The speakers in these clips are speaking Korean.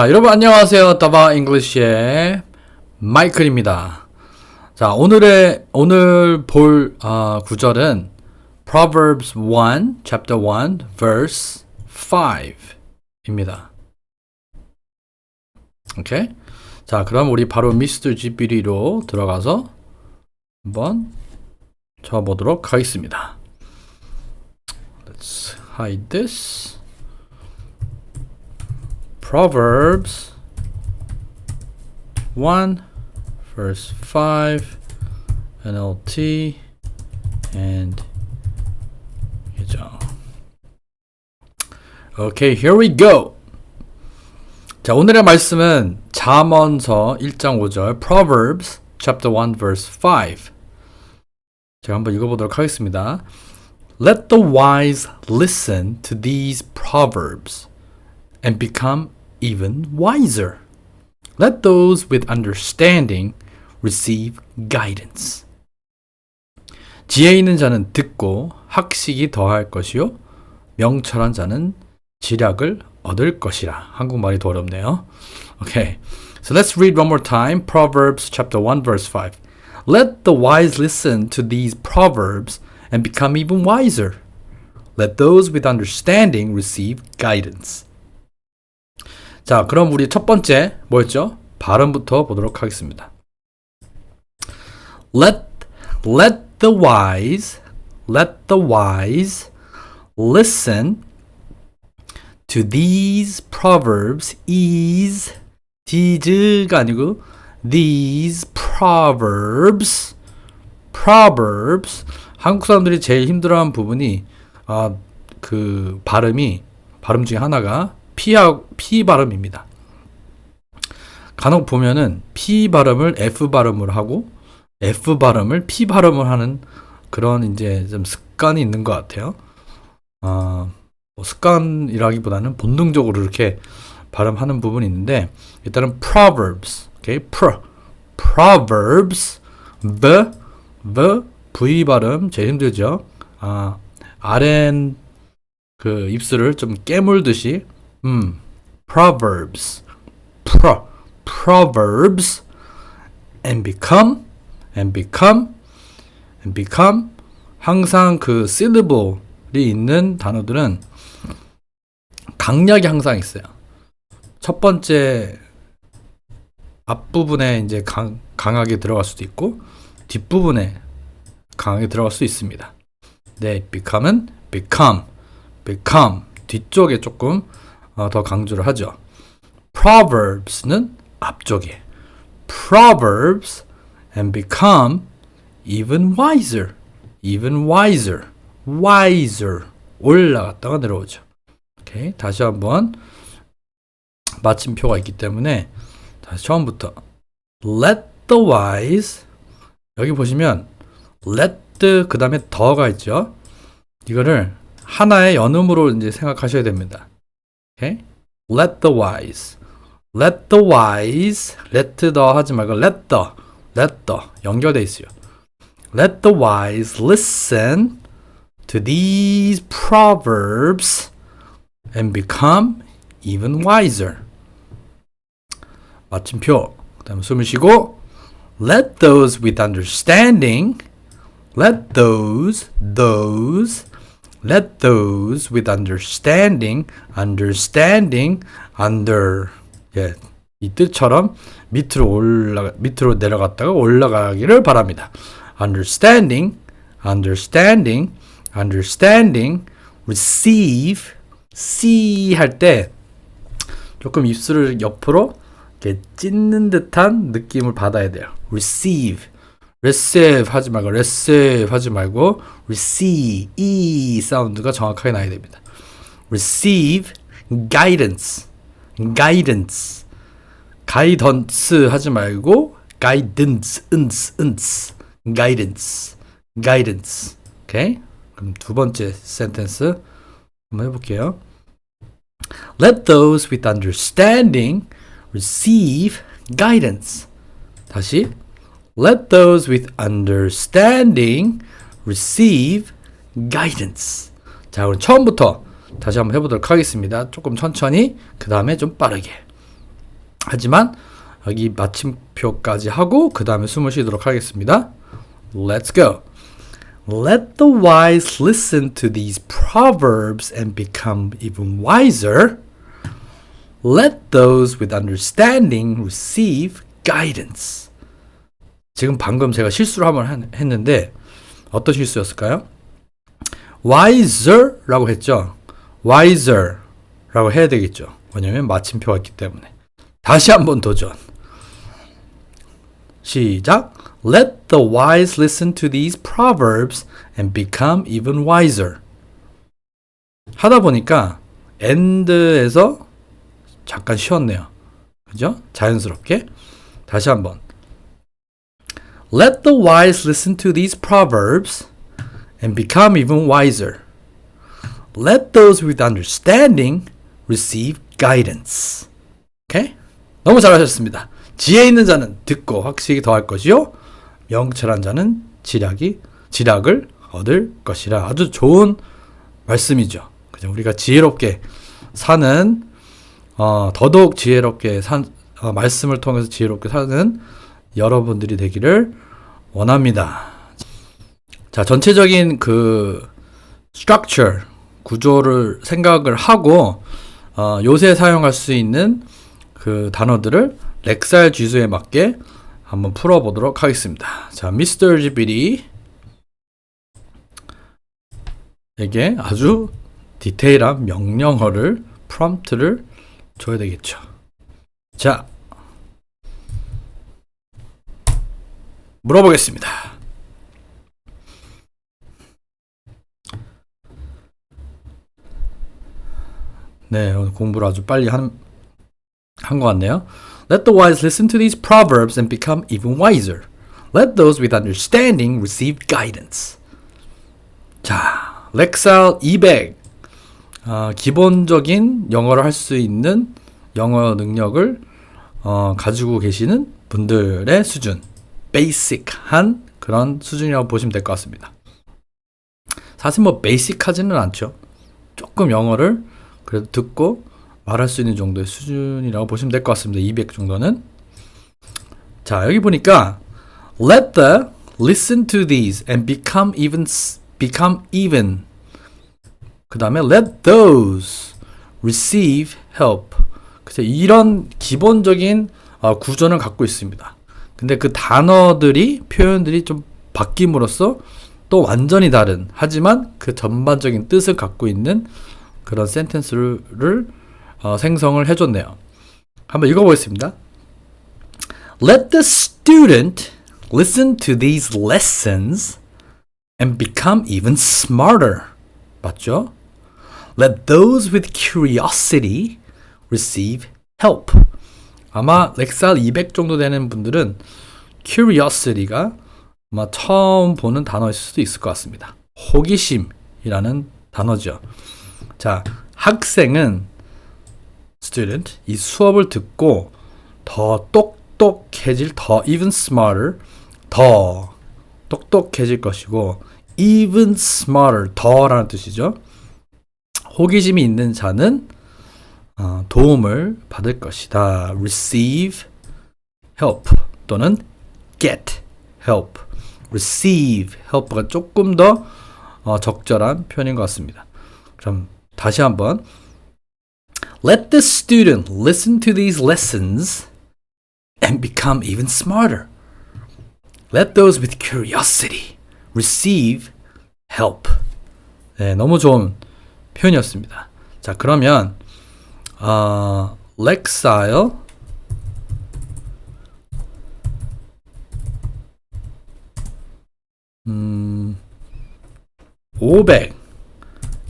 자, 여러분 안녕하세요. 따바 잉글리시의 마이클입니다. 자, 오늘의 오늘 볼 아, 구절은 Proverbs 1, chapter 1, verse 5입니다. 오케이? 자, 그럼 우리 바로 미스터 GPT로 들어가서 한번 쳐보도록 하겠습니다. Let's hide this. Proverbs 1 verse 5 NLT and 그죠. Okay, here we go. 자, 오늘의 말씀은 잠언서 1장 5절 Proverbs chapter 1 verse 5. 제가 한번 읽어보도록 하겠습니다. Let the wise listen to these proverbs and become even wiser. Let those with understanding receive guidance. 지혜 있는 자는 듣고 학식이 더할 것이요 명철한 자는 지략을 얻을 것이라. 한국말이 더 어렵네요. Okay. So let's read one more time Proverbs chapter 1 verse 5. Let the wise listen to these proverbs and become even wiser. Let those with understanding receive guidance. 자, 그럼 우리 첫 번째 뭐였죠? 발음부터 보도록 하겠습니다. Let let the wise let the wise listen to these proverbs is these가 아니고 these proverbs proverbs 한국 사람들이 제일 힘들어하는 부분이 아 그 발음이 발음 중에 하나가 P하, P 발음입니다. 간혹 보면은 P 발음을 F 발음을 하고 F 발음을 P 발음을 하는 그런 이제 좀 습관이 있는 것 같아요. 아, 뭐 습관이라기보다는 본능적으로 이렇게 발음하는 부분이 있는데 일단은 proverbs, 오케이, pro, proverbs, the, V 발음 제일 힘들죠. 아, 아랫 그 입술을 좀 깨물듯이 음, proverbs, pro, proverbs, and become, and become, and become. 항상 그 syllable이 있는 단어들은 강약이 항상 있어요. 첫 번째 앞부분에 이제 강, 강하게 들어갈 수도 있고 뒷부분에 강하게 들어갈 수 있습니다. 네, become은 become, become 뒤쪽에 조금 어, 더 강조를 하죠. Proverbs는 앞쪽에 Proverbs and become even wiser, even wiser, wiser 올라갔다가 내려오죠. 오케이 다시 한번 마침표가 있기 때문에 다시 처음부터 Let the wise 여기 보시면 let 그 다음에 더가 있죠. 이거를 하나의 연음으로 이제 생각하셔야 됩니다. 오케이? Let the wise. Let the wise. Let the 하지 말고 let the. Let the. 연결돼 있어요. Let the wise listen to these proverbs and become even wiser. 마침표. 그 다음에 숨을 쉬고 Let those with understanding Let those, those, let those with understanding, understanding, under. 예, 이 뜻처럼 밑으로 올라 밑으로 내려갔다가 올라가기를 바랍니다. Understanding, understanding, understanding, receive, see 할 때 조금 입술을 옆으로 이렇게 찢는 듯한 느낌을 받아야 돼요. receive. Receive 하지 말고 receive 하지 말고 receive e 사운드가 정확하게 나야 됩니다. receive guidance guidance guidance 하지 말고 guidance 은스 은스 guidance guidance 오케이 그럼 두 번째 센텐스 한번 해 볼게요. Let those with understanding receive guidance. 다시 Let those with understanding receive guidance. 자, 그럼 처음부터 다시 한번 해보도록 하겠습니다. 조금 천천히, 그 다음에 좀 빠르게. 하지만 여기 마침표까지 하고 그 다음에 숨을 쉬도록 하겠습니다. Let's go. Let the wise listen to these proverbs and become even wiser. Let those with understanding receive guidance. 지금 방금 제가 실수를 한번 한- 했는데 어떤 실수였을까요? wiser라고 했죠. wiser라고 해야 되겠죠. 왜냐면 마침표가 있기 때문에. 다시 한번 도전. 시작. Let the wise listen to these proverbs and become even wiser. 하다 보니까 end에서 잠깐 쉬었네요. 그죠? 자연스럽게. 다시 한번. Let the wise listen to these proverbs and become even wiser. Let those with understanding receive guidance. 오케이? 너무 잘하셨습니다. 지혜 있는 자는 듣고 확실히 더할 것이요. 명철한 자는 지략이 지략을 얻을 것이라. 아주 좋은 말씀이죠. 그죠? 우리가 지혜롭게 사는 어, 더더욱 지혜롭게 산 어, 말씀을 통해서 지혜롭게 사는 여러분들이 되기를 원합니다. 자, 전체적인 그 structure 구조를 생각을 하고 어, 요새 사용할 수 있는 그 단어들을 렉살 지수에 맞게 한번 풀어보도록 하겠습니다. 자, 미스터 GPT 에게 아주 디테일한 명령어를 프롬프트를 줘야 되겠죠. 자, 물어보겠습니다. 네, 오늘 공부를 아주 빨리 한, 한 것 같네요. Let the wise listen to these proverbs and become even wiser. Let those with understanding receive guidance. 자, 렉살 200. 아, 기본적인 영어를 할 수 있는 영어 능력을 어, 가지고 계시는 분들의 수준. 베이직한 그런 수준이라고 보시면 될 것 같습니다. 사실 뭐 베이직하지는 않죠. 조금 영어를 그래도 듣고 말할 수 있는 정도의 수준이라고 보시면 될 것 같습니다. 200 정도는. 자, 여기 보니까 let the listen to these and become even become even 그다음에 let those receive help. 그래서 이런 기본적인 어, 구조는 갖고 있습니다. 근데 그 단어들이 표현들이 좀 바뀜으로써 또 완전히 다른 하지만 그 전반적인 뜻을 갖고 있는 그런 센텐스를 어, 생성을 해줬네요. 한번 읽어보겠습니다. Let the student listen to these lessons and become even smarter. 맞죠? Let those with curiosity receive help. 아마 렉살 200 정도 되는 분들은 curiosity가 아마 처음 보는 단어일 수도 있을 것 같습니다. 호기심이라는 단어죠. 자, 학생은 student 이 수업을 듣고 더 똑똑해질 더 even smarter 더 똑똑해질 것이고 even smarter 더라는 뜻이죠. 호기심이 있는 자는 어, 도움을 받을 것이다. receive help 또는 get help. receive help가 조금 더 어, 적절한 표현인 것 같습니다. 그럼 다시 한번 Let the student listen to these lessons and become even smarter. Let those with curiosity receive help. 네, 너무 좋은 표현이었습니다. 자, 그러면 uh, Lexile. Hmm. Um, 500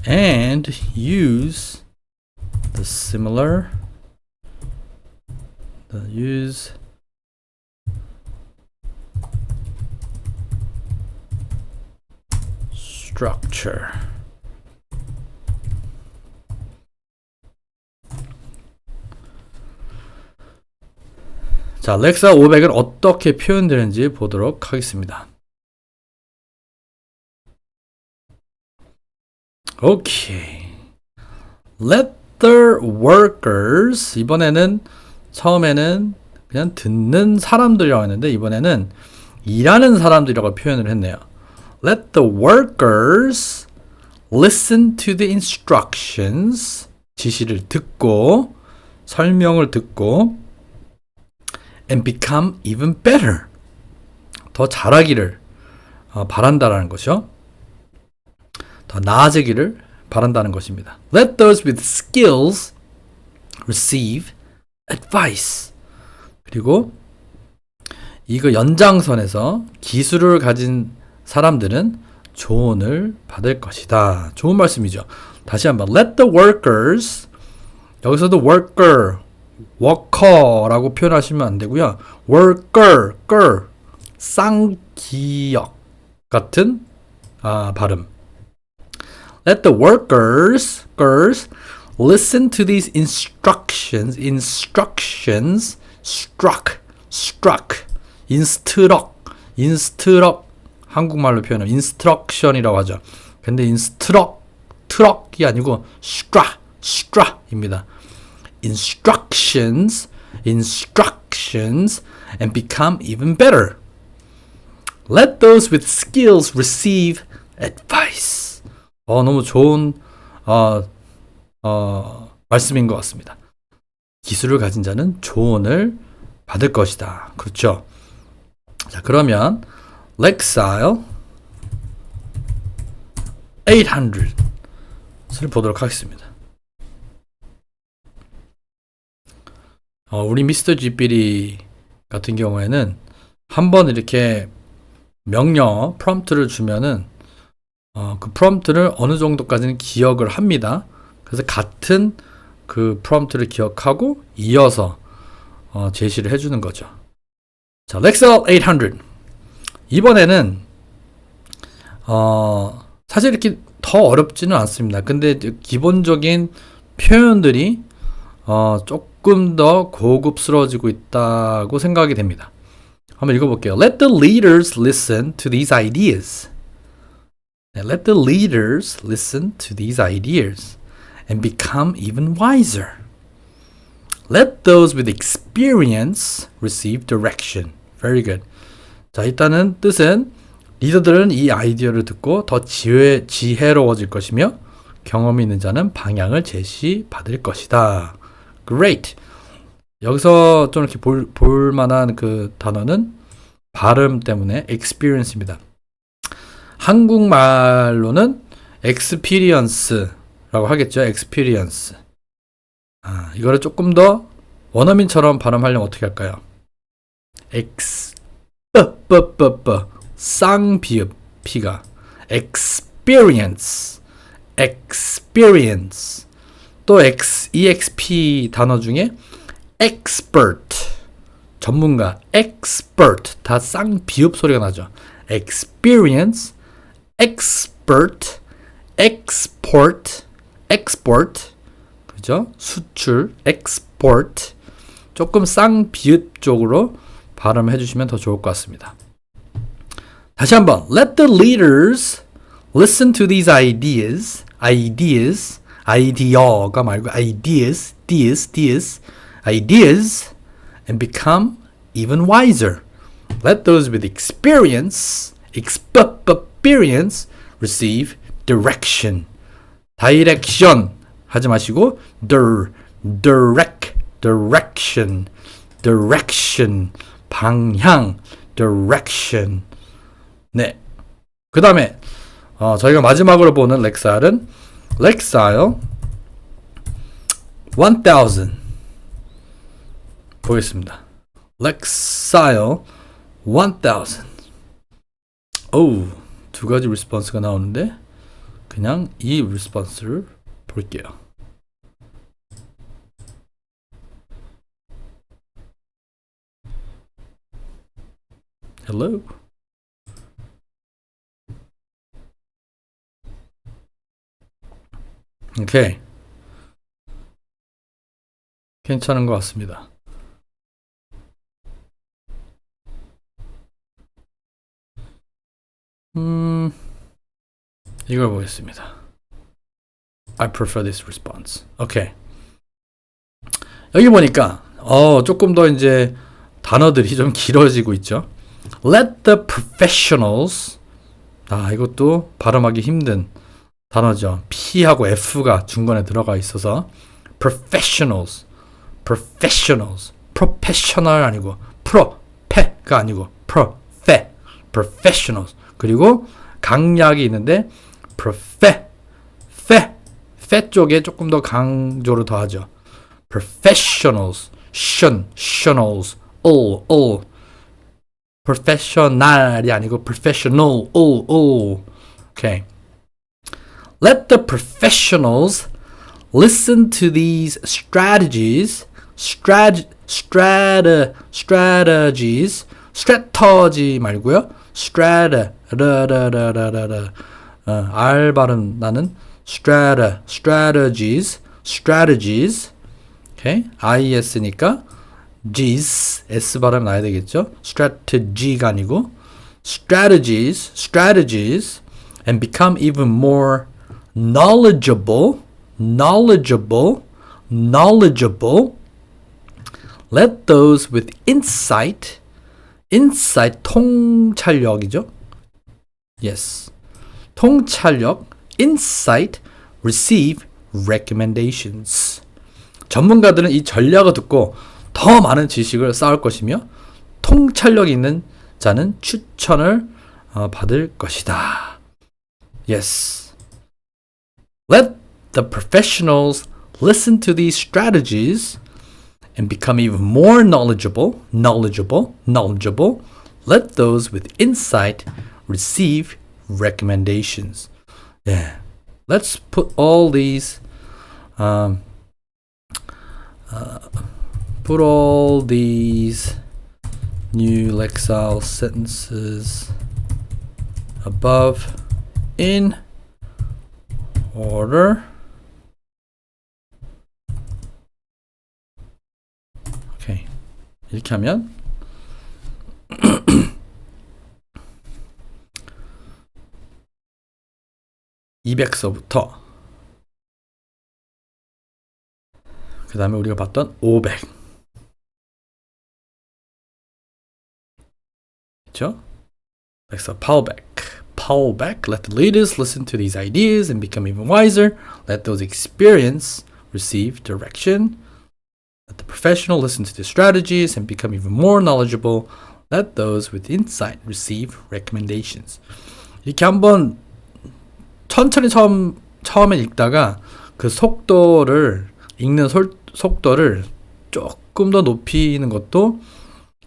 and use the similar. The use. Structure. 자, 렉사 500은 어떻게 표현되는지 보도록 하겠습니다. 오케이. Let the workers 이번에는 처음에는 그냥 듣는 사람들이라고 했는데 이번에는 일하는 사람들이라고 표현을 했네요. Let the workers listen to the instructions. 지시를 듣고 설명을 듣고 and become even better. 더 잘하기를 어, 바란다라는 것이요. 더 나아지기를 바란다는 것입니다. Let those with skills receive advice. 그리고 이거 연장선에서 기술을 가진 사람들은 조언을 받을 것이다. 좋은 말씀이죠. 다시 한번 let the workers 여기서도 worker, worker라고 표현하시면 안 되고요. worker, ger, 쌍기역 같은 아, 발음. Let the workers, girls, listen to these instructions, instructions, struck, struck, instruct, instruct, 한국말로 표현하면 instruction이라고 하죠. 근데 instruct, 트럭이 아니고 struck, struck입니다. Instructions, instructions, and become even better. Let those with skills receive advice. 어, 너무 좋은, 어, 어, 말씀인 것 같습니다. 기술을 가진 자는 조언을 받을 것이다. 그렇죠? 자, 그러면, Lexile 800을 보도록 하겠습니다. 어, 우리 미스터 GPD 같은 경우에는 한번 이렇게 명령 프롬프트를 주면은 어, 그 프롬프트를 어느 정도까지는 기억을 합니다. 그래서 같은 그 프롬프트를 기억하고 이어서 어, 제시를 해주는 거죠. 자, Lexel 800 이번에는 어, 사실 이렇게 더 어렵지는 않습니다. 근데 기본적인 표현들이 어, 조금 더 고급스러워지고 있다고 생각이 됩니다. 한번 읽어볼게요. Let the leaders listen to these ideas. 네, Let the leaders listen to these ideas and become even wiser. Let those with experience receive direction. Very good. 자, 일단은 뜻은 리더들은 이 아이디어를 듣고 더 지혜, 지혜로워질 것이며 경험이 있는 자는 방향을 제시받을 것이다. Great. 여기서 좀 이렇게 볼, 볼 만한 그 단어는 발음 때문에 experience입니다. 한국말로는 experience라고 하겠죠. experience. 아, 이거를 조금 더 원어민처럼 발음하려면 어떻게 할까요? p p 쌍비읍 p가 experience experience 또 x exp 단어 중에 expert 전문가 expert 다 쌍 비읍 소리가 나죠. experience expert export export 그죠? 수출 export 조금 쌍 비읍 쪽으로 발음해 주시면 더 좋을 것 같습니다. 다시 한번 let the leaders listen to these ideas ideas idea가 말고 ideas ideas ideas ideas and become even wiser let those with experience experience receive direction direction 하지 마시고 dir direct direction direction 방향 direction 네. 그 다음에 어, 저희가 마지막으로 보는 렉사일은 렉사일 1000 보겠습니다. 렉사일 1000 오우 두 가지 리스폰스가 나오는데 그냥 이 리스폰스를 볼게요. Hello. 오케이. 괜찮은 것 같습니다. 음, 이걸 보겠습니다. I prefer this response. 오케이. 여기 보니까 어, 조금 더 이제 단어들이 좀 길어지고 있죠. Let the professionals. 아, 이것도 발음하기 힘든 단어죠. P하고 F가 중간에 들어가 있어서 professionals, professionals, professional 아니고 pro페가 아니고 profe, professionals. 그리고 강약이 있는데 profe, fe, fe 쪽에 조금 더 강조를 더하죠. professionals, shun, shunals, all, all. professional이 아니고 professional, all, all. Okay. Let the professionals listen to these strategies, strat, strata, strategies, strategy 말고요. strata, 라라라라라라. 어, R 발음 나는 strata, strategies, strategies. 오케이. IS니까 G's, S 발음 나야 되겠죠? strategy가 아니고 strategies, strategies and become even more knowledgeable, knowledgeable, knowledgeable. Let those with insight, insight 통찰력이죠. Yes. 통찰력, insight, receive recommendations. 전문가들은 이 전략을 듣고 더 많은 지식을 쌓을 것이며 통찰력 있는 자는 추천을 어, 받을 것이다. Yes. Let the professionals listen to these strategies and become even more knowledgeable, knowledgeable, knowledgeable. Let those with insight receive recommendations. Yeah. Let's put all these um, uh, put all these new Lexile sentences above in order. 이렇게 하면 (200서부터) 그 다음에 우리가 봤던 (500) 그쵸? 그래서 (Powback) (Powback) let the leaders listen to these ideas and become even wiser let those experience receive direction let the professional listen to the strategies and become even more knowledgeable let those with insight receive recommendations 이렇게 한번 천천히 처음 처음에 읽다가 그 속도를 읽는 솔, 속도를 조금 더 높이는 것도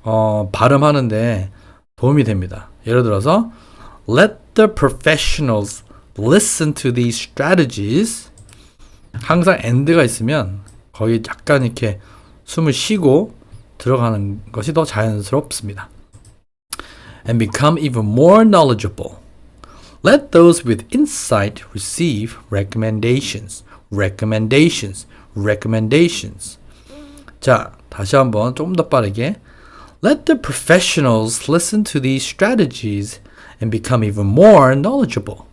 어, 발음하는데 도움이 됩니다. 예를 들어서 let the professionals listen to these strategies 항상 and가 있으면 거기 약간 이렇게 숨을 쉬고 들어가는 것이 더 자연스럽습니다. and become even more knowledgeable. Let those with insight receive recommendations, recommendations, recommendations. 자, 다시 한번 좀 더 빠르게. Let the professionals listen to these strategies and become even more knowledgeable.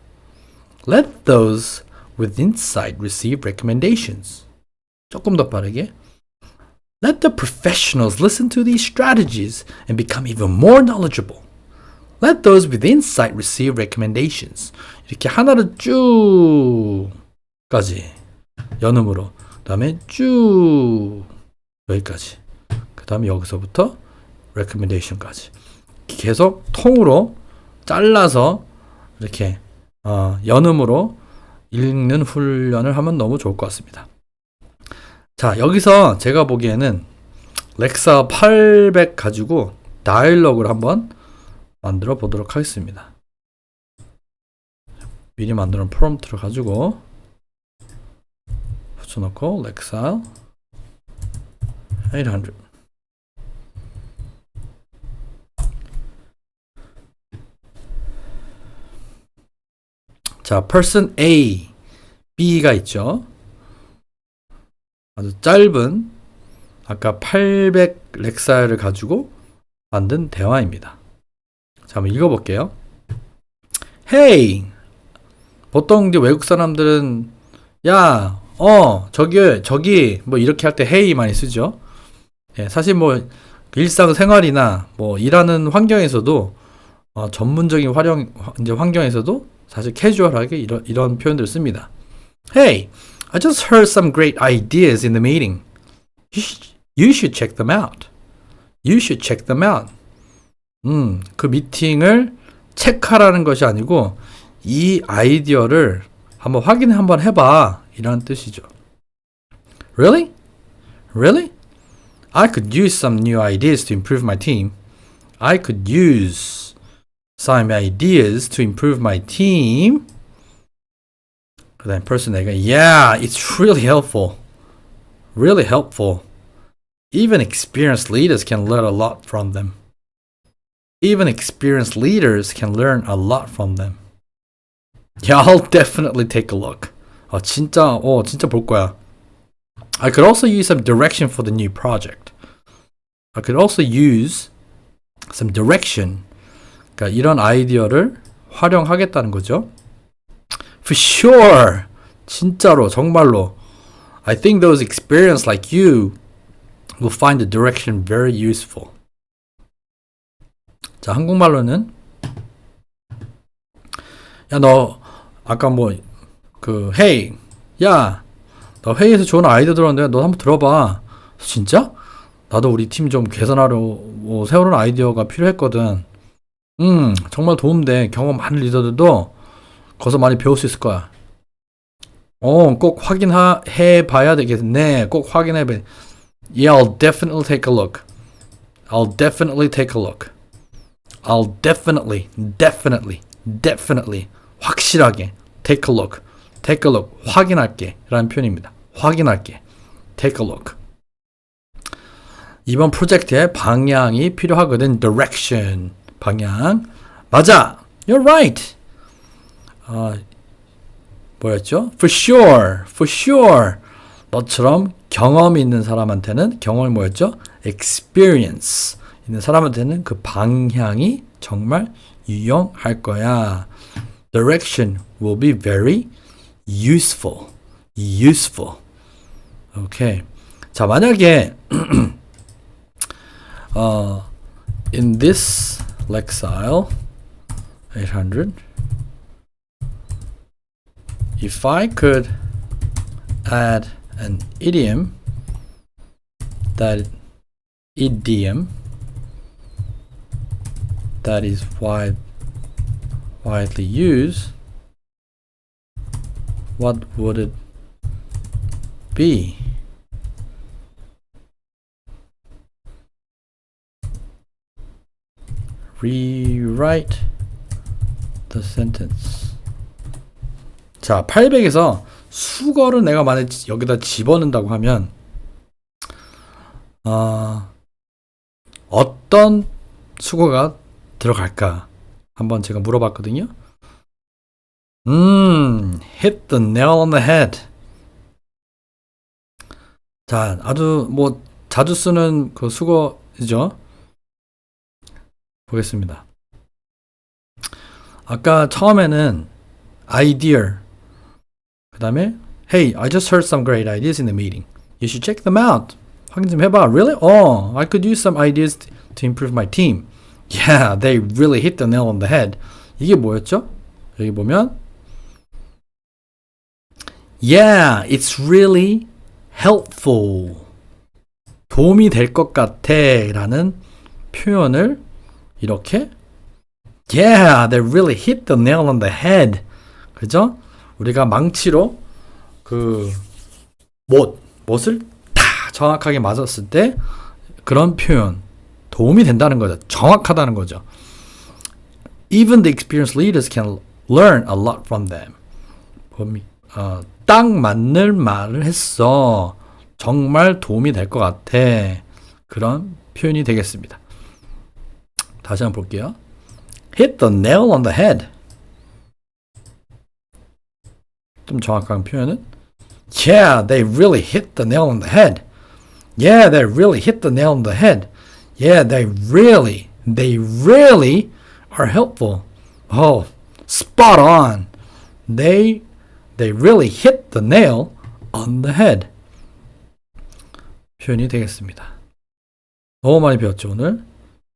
Let those with insight receive recommendations. 조금 더 빠르게. Let the professionals listen to these strategies and become even more knowledgeable. Let those with insight receive recommendations. 이렇게 하나를 쭉까지 연음으로 그다음에 쭉 여기까지 그다음에 여기서부터 recommendation까지 계속 통으로 잘라서 이렇게 어, 연음으로 읽는 훈련을 하면 너무 좋을 것 같습니다. 자 여기서 제가 보기에는 렉사 800 가지고 다이얼로그를 한번 만들어 보도록 하겠습니다. 미리 만드는 프롬프트를 가지고 붙여놓고 렉사일 800 자, person A, B가 있죠. 아주 짧은 아까 800 렉사일을 가지고 만든 대화입니다. 자, 한번 읽어볼게요. Hey! 보통 이제 외국 사람들은, 야, 어, 저기, 저기, 뭐 이렇게 할때 hey 많이 쓰죠. 예, 사실 뭐 일상생활이나 뭐 일하는 환경에서도 어, 전문적인 활용 이제 환경에서도 사실 캐주얼하게 이런 이런 표현들을 씁니다. Hey, I just heard some great ideas in the meeting. You should, check them out. You should check them out. 음, 그 미팅을 체크하라는 것이 아니고 이 아이디어를 한번 확인 한번 해봐 이라는 뜻이죠. Really? Really? I could use some new ideas to improve my team. I could use some ideas to improve my team. 그다음 person A가 Yeah, it's really helpful. Really helpful. Even experienced leaders can learn a lot from them. Even experienced leaders can learn a lot from them. Yeah, I'll definitely take a look. 아 진짜 어 진짜 볼 거야. I could also use some direction for the new project. I could also use some direction. 그러니까 이런 아이디어를 활용하겠다는 거죠. For sure. 진짜로 정말로. I think those experienced like you will find the direction very useful. 자, 한국말로는 야, 너 아까 뭐 그 헤이 야, 너 회의에서 좋은 아이디어 들었는데 너 한번 들어봐. 진짜? 나도 우리 팀 좀 개선하려 뭐 새로운 아이디어가 필요했거든. 음, 정말 도움돼. 경험 많은 리더들도 거기서 많이 배울 수 있을 거야. 어, 꼭 확인해 봐야 되겠네. 꼭 확인해 봐. Yeah, I'll definitely take a look. I'll definitely take a look. I'll definitely, definitely, definitely 확실하게 take a look. take a look. 확인할게. 라는 표현입니다. 확인할게. take a look. 이번 프로젝트의 방향이 필요하거든. direction. 방향. 맞아. You're right. 아, 뭐였죠? For sure. For sure. 너처럼 경험이 있는 사람한테는 경험이 뭐였죠? experience 있는 사람한테는 그 방향이 정말 유용할 거야. direction will be very useful. useful. 오케이. 자, 만약에 어 in this Lexile 800 if I could add an idiom that idiom that is wide, widely used, what would it be? Rewrite the sentence. 자, 800에서 수거를 내가 만약 여기다 집어넣는다고 하면 어, 어떤 수거가 들어갈까? 한번 제가 물어봤거든요. 음, hit the nail on the head. 자, 아주 뭐 자주 쓰는 그 수거이죠. 보겠습니다. 아까 처음에는 idea 그 다음에 Hey, I just heard some great ideas in the meeting. You should check them out. 확인 좀 해봐. Really? Oh, I could use some ideas to improve my team. Yeah, they really hit the nail on the head. 이게 뭐였죠? 여기 보면 Yeah, it's really helpful. 도움이 될 것 같아 라는 표현을 이렇게 Yeah, they really hit the nail on the head. 그죠? 우리가 망치로 그 못, 못을 다 정확하게 맞았을 때 그런 표현 도움이 된다는 거죠. 정확하다는 거죠. Even the experienced leaders can learn a lot from them. 봄이 어, 딱 맞는 말을 했어. 정말 도움이 될 것 같아. 그런 표현이 되겠습니다. 다시 한번 볼게요. Hit the nail on the head. 좀 정확한 표현은 Yeah, they really hit the nail on the head. Yeah, they really hit the nail on the head. Yeah, they really, they really are helpful. Oh, spot on. They, they really hit the nail on the head. 표현이 되겠습니다. 너무 많이 배웠죠 오늘.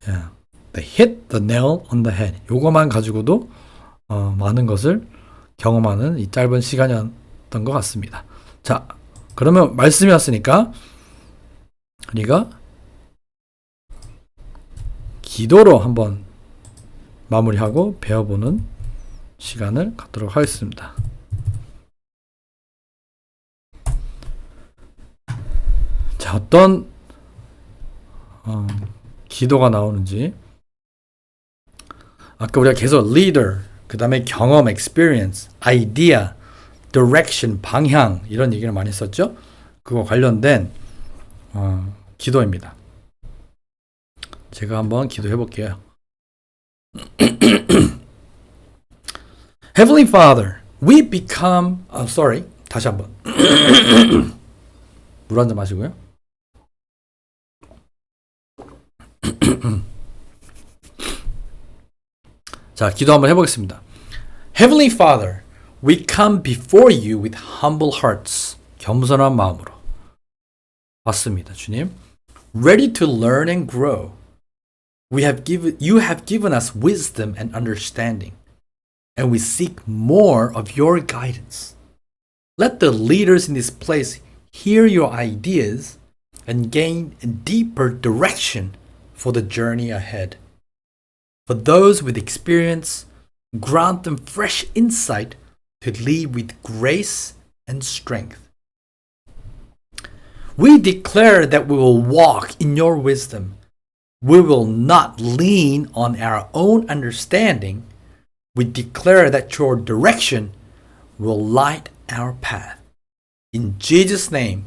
Yeah. They hit the nail on the head. 요거만 가지고도 어, 많은 것을 경험하는 이 짧은 시간이었던 것 같습니다. 자, 그러면 말씀이었으니까 우리가 기도로 한번 마무리하고 배워보는 시간을 갖도록 하겠습니다. 자, 어떤 어, 기도가 나오는지 아까 우리가 계속 leader, 그 다음에 경험, experience, idea, direction, 방향 이런 얘기를 많이 했었죠. 그거 관련된 어, 기도입니다. 제가 한번 기도해 볼게요. Heavenly Father, we become. I'm sorry. 다시 한번. 물 한 잔 마시고요. 자, 기도 한번 해보겠습니다. Heavenly Father, we come before you with humble hearts. 겸손한 마음으로. 왔습니다, 주님. Ready to learn and grow. We have given, you have given us wisdom and understanding, and we seek more of your guidance. Let the leaders in this place hear your ideas and gain a deeper direction for the journey ahead. For those with experience, grant them fresh insight to lead with grace and strength. We declare that we will walk in your wisdom. We will not lean on our own understanding. We declare that your direction will light our path. In Jesus' name,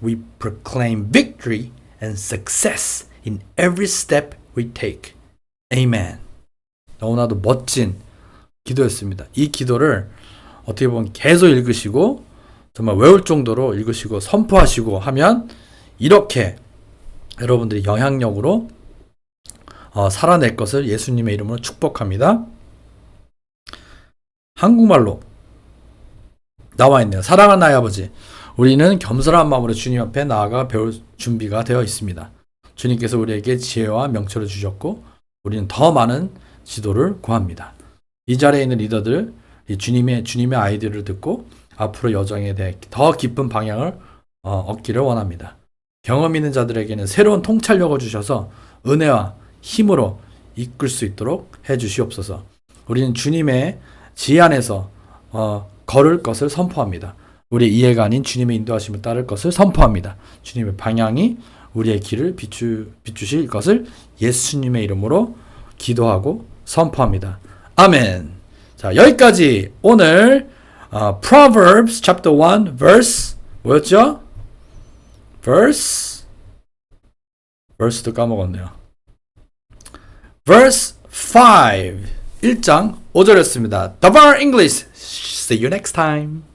we proclaim victory and success in every step we take. Amen. 너무나도 멋진 기도였습니다. 이 기도를 어떻게 보면 계속 읽으시고 정말 외울 정도로 읽으시고 선포하시고 하면 이렇게 여러분들이 영향력으로 어, 살아낼 것을 예수님의 이름으로 축복합니다. 한국말로 나와 있네요. 사랑하는 나의 아버지, 우리는 겸손한 마음으로 주님 앞에 나아가 배울 준비가 되어 있습니다. 주님께서 우리에게 지혜와 명철을 주셨고, 우리는 더 많은 지도를 구합니다. 이 자리에 있는 리더들, 이 주님의 주님의 아이디어를 듣고 앞으로 여정에 대해 더 깊은 방향을 어, 얻기를 원합니다. 경험 있는 자들에게는 새로운 통찰력을 주셔서 은혜와 힘으로 이끌 수 있도록 해 주시옵소서. 우리는 주님의 지혜 안에서 어, 걸을 것을 선포합니다. 우리의 이해가 아닌 주님의 인도하심을 따를 것을 선포합니다. 주님의 방향이 우리의 길을 비추, 비추실 것을 예수님의 이름으로 기도하고 선포합니다. 아멘. 자, 여기까지 오늘 어, Proverbs chapter 1 verse 뭐였죠? verse verse도 까먹었네요. verse 5 1장 5절이었습니다. The Bar English. See you next time.